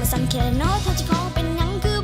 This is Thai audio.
มาสั่งแค่น้อยเขาจะขอเป็นยังคือ